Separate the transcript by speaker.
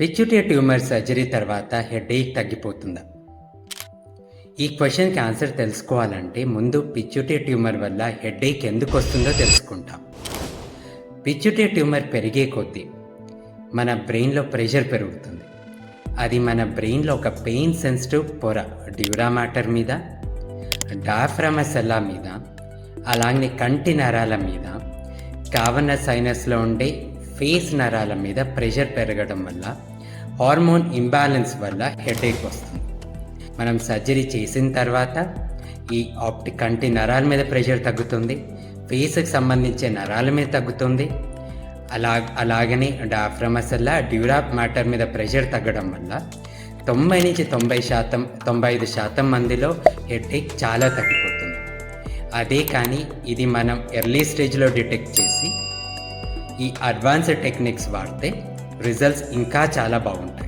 Speaker 1: పిచ్యుటి tumour surgery తర్వాత headache తగ్గిపోతుందా? ఈ క్వశ్చన్కి ఆన్సర్ తెలుసుకోవాలంటే ముందు పిచ్యుటి ట్యూమర్ వల్ల హెడేక్ ఎందుకు వస్తుందో తెలుసుకుంటాం. పిచ్యుటి ట్యూమర్ పెరిగే కొద్దీ మన బ్రెయిన్లో ప్రెషర్ పెరుగుతుంది. అది మన బ్రెయిన్లో ఒక పెయిన్ సెన్సిటివ్ పొర డ్యూరా మ్యాటర్ మీద డాఫ్రామసెల్లా మీద అలాగే కంటి నరాల మీద కావన సైనస్లో ఉండే ఫేస్ నరాల మీద ప్రెషర్ పెరగడం వల్ల హార్మోన్ ఇంబ్యాలెన్స్ వల్ల హెడేక్ వస్తుంది. మనం సర్జరీ చేసిన తర్వాత ఈ ఆప్టి కంటి నరాల మీద ప్రెషర్ తగ్గుతుంది ఫేస్కి సంబంధించే నరాల మీద తగ్గుతుంది. అలా అలాగనే డాఫ్రమసల్లా డ్యూరాప్ మ్యాటర్ మీద ప్రెషర్ తగ్గడం వల్ల తొంభై నుంచి తొంభై శాతం తొంభై ఐదు శాతం మందిలో హెడేక్ చాలా తగ్గిపోతుంది. అదే కానీ ఇది మనం ఎర్లీ స్టేజ్లో డిటెక్ట్ చేసి ఈ అడ్వాన్స్డ్ టెక్నిక్స్ వాడితే రిజల్ట్స్ ఇంకా చాలా బాగుంటాయి.